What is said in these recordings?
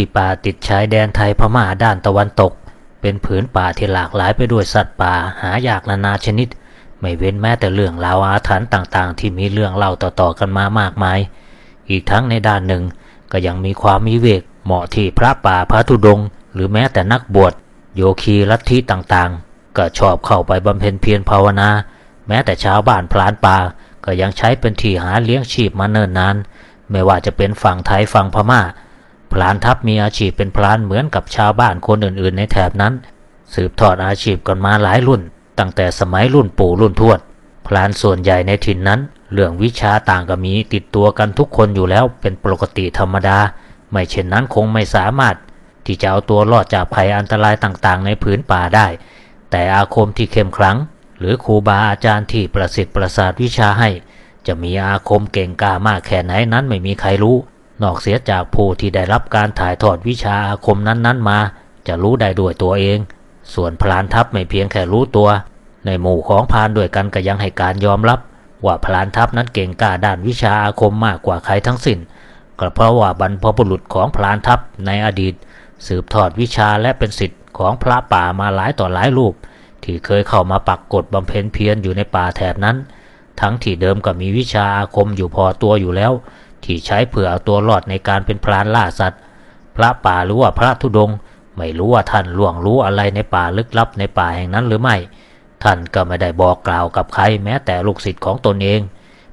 ที่ป่าติดชายแดนไทยพม่าด้านตะวันตก เป็นผืนป่าที่หลากหลายไปด้วยสัตว์ป่าหายากนานาชนิด ไม่เว้นแม้แต่เรื่องราวอาถรรพ์ต่างๆ ที่มีเรื่องเล่าต่อๆกันมามากมาย อีกทั้งในด้านหนึ่งก็ยังมีความมิเวกเหมาะที่พระป่าพระธุดงค์หรือแม้แต่นักบวชโยคีลัทธิต่างๆ ก็ชอบเข้าไปบำเพ็ญเพียรภาวนา แม้แต่ชาวบ้านพลานป่าก็ยังใช้เป็นที่หาเลี้ยงชีพมาเนิ่นนาน ไม่ว่าจะเป็นฝั่งไทยฝั่งพม่า พลานทัพมีอาชีพเป็นพลานเหมือนกับชาวบ้านคนอื่นๆ ในแถบนั้น สืบทอดอาชีพกันมาหลายรุ่น ตั้งแต่สมัยรุ่นปู่รุ่นทวด พลานส่วนใหญ่ในถิ่นนั้น เรื่องวิชาต่างก็มีติดตัวกันทุกคนอยู่แล้วเป็นปกติธรรมดา ไม่เช่นนั้นคงไม่สามารถ ที่จะเอาตัวรอดจากภัยอันตรายต่างๆ ในผืนป่าได้ แต่อาคมที่เข้มขลัง หรือครูบาอาจารย์ที่ประสิทธิ์ประสาทวิชาให้ จะมีอาคมเก่งกล้ามากแค่ไหนนั้นไม่มีใครรู้ นอกเสียจากผู้ที่ได้รับการถ่ายทอดวิชาอาคมนั้นๆมา จะรู้ได้ด้วยตัวเอง ส่วนพลานทัพไม่เพียงแค่รู้ตัว ในหมู่ของพรานด้วยกันก็ยังให้การยอมรับ ว่าพลานทัพนั้นเก่งกล้าด้านวิชาอาคมมากกว่าใครทั้งสิ้นก็เพราะว่าบรรพบุรุษของพลานทัพในอดีต สืบทอดวิชาและเป็นสิทธิ์ของพระป่ามาหลายต่อหลายรูป ที่เคยเข้ามาปักกฎบำเพ็ญเพียรอยู่ในป่าแถบนั้น ทั้งที่เดิมก็มีวิชาอาคมอยู่พอตัวอยู่แล้ว ที่ใช้เพื่อเอาตัวรอดในการเป็นพรานล่าสัตว์ พระป่าหรือว่าพระธุดงค์ไม่รู้ว่าท่านล่วงรู้อะไรในป่าลึกลับในป่าแห่งนั้นหรือไม่ ท่านก็ไม่ได้บอกกล่าวกับใครแม้แต่ลูกศิษย์ของตนเอง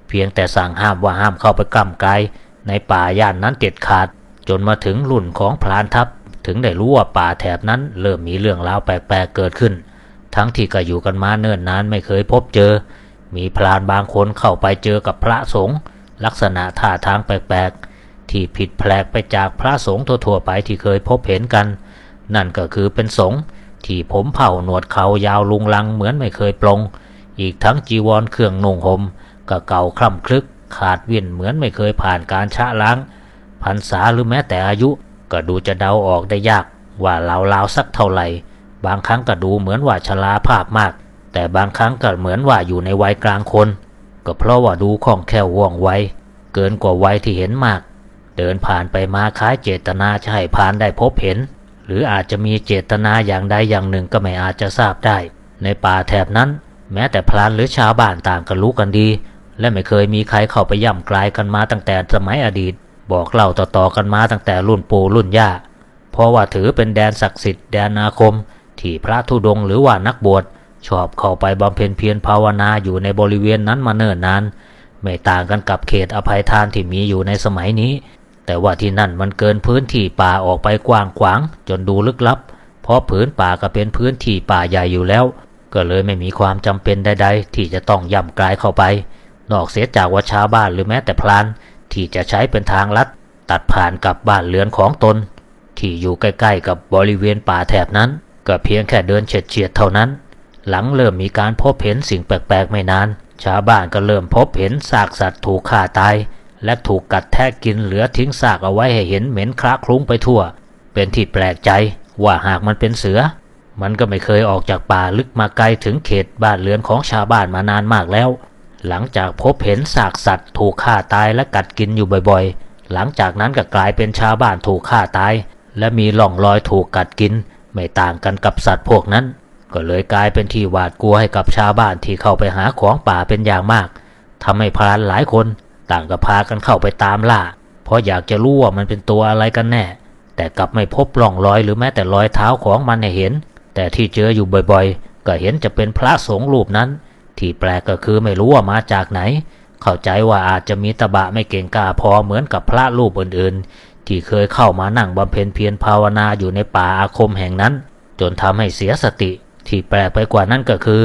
เพียงแต่สั่งห้ามว่าห้ามเข้าไปกล้ำไกลในป่าย่านนั้นเด็ดขาด จนมาถึงรุ่นของพรานทัพ ถึงได้รู้ว่าป่าแถบนั้นเริ่มมีเรื่องราวแปลกๆเกิดขึ้น ทั้งที่ก็อยู่กันมาเนิ่นนานไม่เคยพบเจอ มีพรานบางคนเข้าไปเจอกับพระสงฆ์ ลักษณะท่าทางแปลกๆ ที่ผิดแปลกไปจากพระสงฆ์ทั่วๆไปที่เคยพบเห็นกัน นั่นก็คือเป็นสงฆ์ที่ผมเผ่าหนวดเขายาวลุงลังเหมือนไม่เคยปลง อีกทั้งจีวรเครื่องนุ่งห่มก็เก่าคล่ำคลึก ขาดวิ่นเหมือนไม่เคยผ่านการชะล้างพรรษาหรือแม้แต่อายุ ก็ดูจะเดาออกได้ยาก ว่าลาวๆสักเท่าไหร่ บางครั้งก็ดูเหมือนว่าชราภาพมาก แต่บางครั้งก็เหมือนว่าอยู่ในวัยกลางคน ก็เพราะว่าดูคล่องแคล่วว่องไวเกินกว่าวัยที่เห็นมาก เดินผ่านไปมาคล้ายเจตนาจะให้ผ่านได้พบเห็น หรืออาจจะมีเจตนาอย่างใดอย่างหนึ่งก็ไม่อาจจะทราบได้ ในป่าแถบนั้น แม้แต่พลานหรือชาวบ้านต่างก็รู้กันดี และไม่เคยมีใครเข้าไปย่ำกลายกันมาตั้งแต่สมัยอดีต บอกเล่าต่อๆกันมาตั้งแต่รุ่นปู่รุ่นย่าเพราะว่าถือเป็นแดนศักดิ์สิทธิ์แดนอาคมที่พระธุดงค์หรือว่านักบวช ชอบเข้าไปบำเพ็ญเพียรภาวนาอยู่ในบริเวณนั้นมาเนิ่นนานไม่ต่างกันกับเขตอภัยทานที่มีอยู่ในสมัยนี้ แต่ว่าที่นั่นมันเกินพื้นที่ป่าออกไปกว้างขวาง จนดูลึกลับ เพราะพื้นป่าก็เป็นพื้นที่ป่าใหญ่อยู่แล้ว ก็เลยไม่มีความจำเป็นใด ๆ ที่จะต้องย่ำกลายเข้าไป นอกเสียจากว่าชาวบ้านหรือแม้แต่พลาน ที่จะใช้เป็นทางลัด ตัดผ่านกับบ้านเรือนของตน ที่อยู่ใกล้ๆกับบริเวณป่าแถบนั้น ก็เพียงแค่เดินเฉียดๆเท่านั้น หลังเริ่มมีการพบเห็นสิ่งแปลกๆไม่นาน ชาวบ้านก็เริ่มพบเห็นซากสัตว์ถูกฆ่าตาย และถูกกัดแทะกินเหลือทิ้งซากเอาไว้ให้เห็นเหม็นคละคลุ้งไปทั่ว เป็นที่แปลกใจว่าหากมันเป็นเสือ มันก็ไม่เคยออกจากป่าลึกมาไกลถึงเขตบ้านเรือนของชาวบ้านมานานมากแล้ว หลังจากพบเห็นซากสัตว์ถูกฆ่าตายและกัดกินอยู่บ่อยๆ หลังจากนั้นก็กลายเป็นชาวบ้านถูกฆ่าตาย และมีร่องรอยถูกกัดกิน ไม่ต่างกันกับสัตว์พวกนั้น ก็เลยกลายเป็นที่หวาดกลัวให้กับชาวบ้านที่เข้าไปหาของป่าเป็นอย่างมากทำให้พรานหลายคนต่างก็พากันเข้าไปตามล่า เพราะอยากจะรู้ว่ามันเป็นตัวอะไรกันแน่ แต่กลับไม่พบร่องรอยหรือแม้แต่รอยเท้าของมันให้เห็น แต่ที่เจออยู่บ่อยๆ ก็เห็นจะเป็นพระสงฆ์รูปนั้น ที่แปลกก็คือไม่รู้ว่ามาจากไหน เข้าใจว่าอาจจะมีตะบะไม่เก่งกล้าพอเหมือนกับพระรูปอื่นๆ ที่เคยเข้ามานั่งบำเพ็ญเพียรภาวนาอยู่ในป่าอาคมแห่งนั้น จนทำให้เสียสติ ที่แปลกไปกว่านั้นก็คือ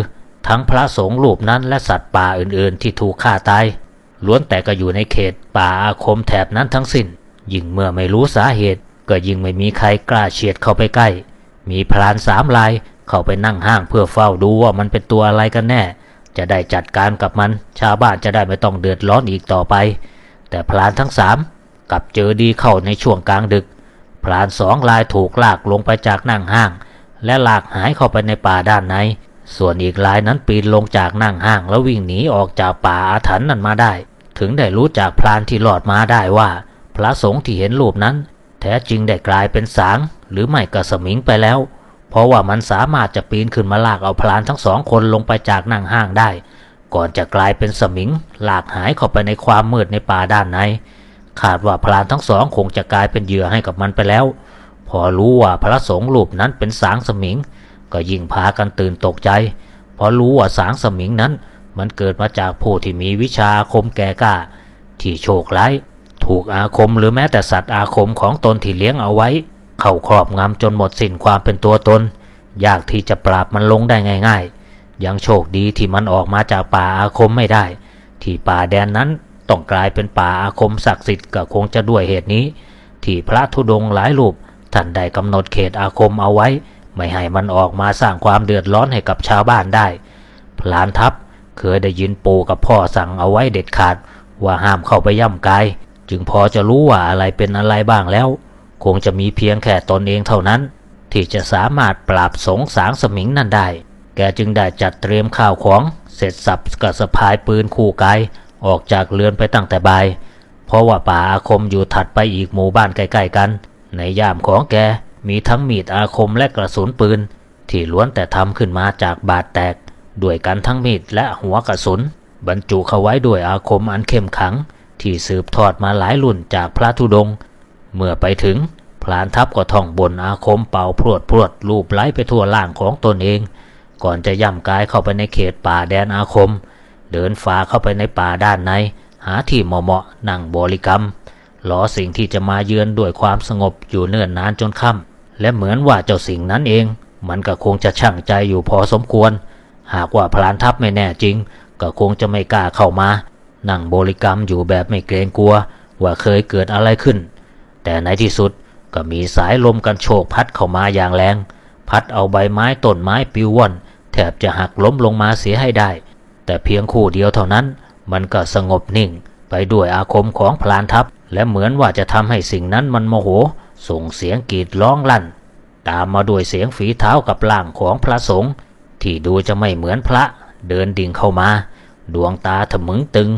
ทั้งพระสงฆ์รูปนั้นและสัตว์ป่าอื่นๆ ที่ถูกฆ่าตายล้วนแต่ก็อยู่ในเขตป่าอาคมแถบนั้นทั้งสิ้น ยิ่งเมื่อไม่รู้สาเหตุ ก็ยิ่งไม่มีใครกล้าเฉียดเข้าไปใกล้ มีพรานสามลายเข้าไปนั่งห้างเพื่อเฝ้าดูว่ามันเป็นตัวอะไรกันแน่ จะได้จัดการกับมัน ชาวบ้านจะได้ไม่ต้องเดือดร้อนอีกต่อไป แต่พรานทั้งสามกลับเจอดีเข้าในช่วงกลางดึก พรานสองลายถูกลากลงไปจากนั่งห้าง และหลากหายเข้าไปในป่าด้านใน ส่วนอีกลายนั้นปีนลงจากนั่งห้างแล้ววิ่งหนีออกจากป่าอาถรรพ์นั้นมาได้ ถึงได้รู้จากพรานที่หลอดมาได้ว่า พระสงฆ์ที่เห็นรูปนั้น แท้จริงได้กลายเป็นสางหรือไม่ก็สมิงไปแล้ว เพราะว่ามันสามารถจะปีนขึ้นมาลากเอาพลานทั้งสองคนลงไปจากนั่งห้างได้ ก่อนจะกลายเป็นสมิงหลากหายเข้าไปในความมืดในป่าด้านในขาดว่าพลานทั้งสองคงจะกลายเป็นเหยื่อให้กับมันไปแล้ว พอรู้ว่าพระสงฆ์รูปนั้นเป็นสางสมิง ก็ยิ่งพากันตื่นตกใจเพราะรู้ว่าสางสมิงนั้น มันเกิดมาจากผู้ที่มีวิชาอาคมแก่กล้า ที่โชคร้าย ถูกอาคมหรือแม้แต่สัตว์อาคมของตนที่เลี้ยงเอาไว้ เข้าครอบงำจนหมดสิ้นความเป็นตัวตน ยากที่จะปราบมันลงได้ง่าย ๆ ยังโชคดีที่มันออกมาจากป่าอาคมไม่ได้ ที่ป่าแดนนั้นต้องกลายเป็นป่าอาคมศักดิ์สิทธิ์ก็คงจะด้วยเหตุนี้ ที่พระธุดงค์หลายรูป ท่านได้กำหนดเขตอาคมเอาไว้ ไม่ให้มันออกมาสร้างความเดือดร้อนให้กับชาวบ้านได้ พลานทัพเคยได้ยินปู่กับพ่อสั่งเอาไว้เด็ดขาด ว่าห้ามเข้าไปย่ำกายจึงพอจะรู้ว่าอะไรเป็นอะไรบ้างแล้ว คงจะมีเพียงแค่ตนเองเท่านั้น ที่จะสามารถปราบสงสางสมิงนั่นได้ แกจึงได้จัดเตรียมข้าวของ เสร็จสับกับสะพายปืนคู่กายออกจากเรือนไปตั้งแต่บ่าย เพราะว่าป่าอาคมอยู่ถัดไปอีกหมู่บ้านใกล้ๆกัน ในย่ามของแกมีทั้งมีดอาคมและกระสุนปืน ที่ล้วนแต่ทำขึ้นมาจากบาดแตก ด้วยกันทั้งมีดและหัวกระสุน บรรจุเข้าไว้ด้วยอาคมอันเข้มขัง ที่สืบทอดมาหลายรุ่นจากพระธุดง เมื่อไปถึงพลานทัพก็ท่องบนอาคมเป่าพรวดพรวดลูบไล้ไปทั่วล่างของตนเอง ก่อนจะย่ำกายเข้าไปในเขตป่าแดนอาคม เดินฝ่าเข้าไปในป่าด้านใน หาที่เหมาะๆนั่งบริกรรม รอสิ่งที่จะมาเยือนด้วยความสงบอยู่เนิ่นนานจนค่ำและเหมือนว่าเจ้าสิ่งนั้นเอง มันก็คงจะช่างใจอยู่พอสมควร หากว่าพลานทัพไม่แน่จริง ก็คงจะไม่กล้าเข้ามา นั่งบริกรรมอยู่แบบไม่เกรงกลัว ว่าเคยเกิดอะไรขึ้น แต่ในที่สุดก็มีสายลมกันโชกพัดเข้ามาอย่างแรง พัดเอาใบไม้ต้นไม้ปิวว่อนแทบจะหักล้มลงมาเสียให้ได้ แต่เพียงคู่เดียวเท่านั้น มันก็สงบนิ่งไปด้วยอาคมของพลานทัพ และเหมือนว่าจะทำให้สิ่งนั้นมันโมโห ส่งเสียงกรีดร้องลั่น ตามมาด้วยเสียงฝีเท้ากับล่างของพระสงฆ์ที่ดูจะไม่เหมือนพระเดินดิ่งเข้ามา ดวงตาถมึงตึง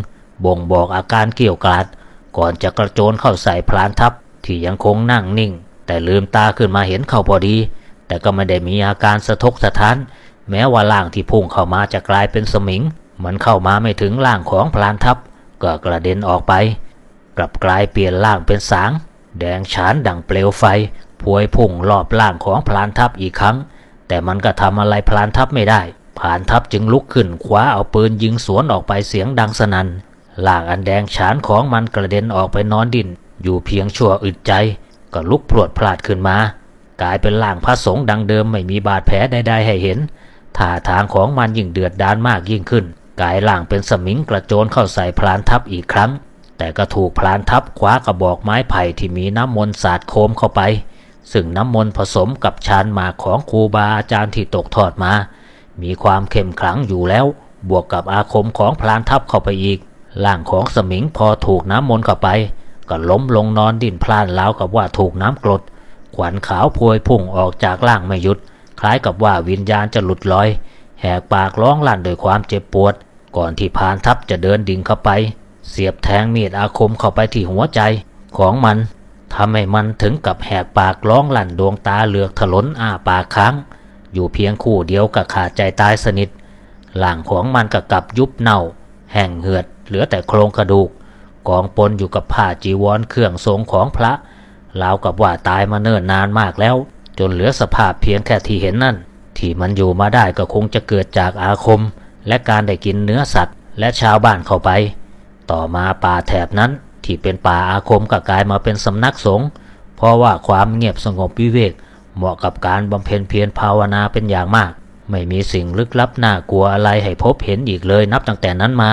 บ่งบอกอาการเกี่ยวกาดก่อนจะกระโจนเข้าใส่พลานทัพที่ยังคงนั่งนิ่ง แต่ลืมตาขึ้นมาเห็นเขาพอดี แต่ก็ไม่ได้มีอาการสะทกสะท้าน แม้ว่าล่างที่พุ่งเข้ามาจะกลายเป็นสมิง มันเข้ามาไม่ถึงล่างของพลานทัพก็กระเด็นออกไป กลับกลายเปลี่ยนล่างเป็นสาง แดงฉานดังเปลวไฟพวยพุ่งรอบล่างของพลานทัพอีกครั้ง แต่มันก็ทำอะไรพลานทัพไม่ได้พลานทัพจึงลุกขึ้นคว้าเอาปืนยิงสวนออกไปเสียงดังสนัน่นล่างอันแดงฉานของมันกระเด็นออกไปนอนดิน อยู่เพียงชั่วอึดใจ ก็ลุกพรวดพลาดขึ้นมา กลายเป็นล่างพระสงฆ์ดังเดิมไม่มีบาดแผลใดๆให้เห็นท่าทางของมันยิ่งเดือดดานมากยิ่งขึ้นกลายล่างเป็นสมิงกระโจนเข้าใส่พลานทัพอีกครั้ง แต่ก็ถูกพลานทัพคว้ากระบอกไม้ไผ่ที่มีน้ำมนต์สาดโคมเข้าไป ซึ่งน้ำมนต์ผสมกับชานหมากของครูบาอาจารย์ที่ตกทอดมา มีความเข้มขลังอยู่แล้ว บวกกับอาคมของพลานทัพเข้าไปอีกร่างของสมิงพอถูกน้ำมนต์เข้าไป ก็ล้มลงนอนดิ้นพลานแล้วกับว่าถูกน้ำกรดขวัญขาวพวยพุ่งออกจากร่างไม่หยุด คล้ายกับว่าวิญญาณจะหลุดลอย แหกปากร้องลั่นด้วยความเจ็บปวด ก่อนที่พรานทัพจะเดินดิ่งเข้าไป เสียบแทงมีดอาคมเข้าไปที่หัวใจของมันทำให้มันถึงกับแหกปากร้องลั่นดวงตาเหลือกถลนอ้าปากค้าง อยู่เพียงคู่เดียวกับขาดใจตายสนิทหลังของมันก็กลับยุบเน่า แห้งเหือดเหลือแต่โครงกระดูก กองปนอยู่กับผ้าจีวรเครื่องทรงของพระราวกับว่าตายมาเนิ่นนานมากแล้ว จนเหลือสภาพเพียงแค่ที่เห็นนั่น ที่มันอยู่มาได้ก็คงจะเกิดจากอาคม และการได้กินเนื้อสัตว์ และชาวบ้านเข้าไป ต่อมาป่าแถบนั้นที่เป็นป่าอาคมก็กลายมาเป็นสำนักสงฆ์เพราะว่าความเงียบสงบวิเวก เหมาะกับการบำเพ็ญเพียรภาวนาเป็นอย่างมาก ไม่มีสิ่งลึกลับน่ากลัวอะไรให้พบเห็นอีกเลยนับตั้งแต่นั้นมา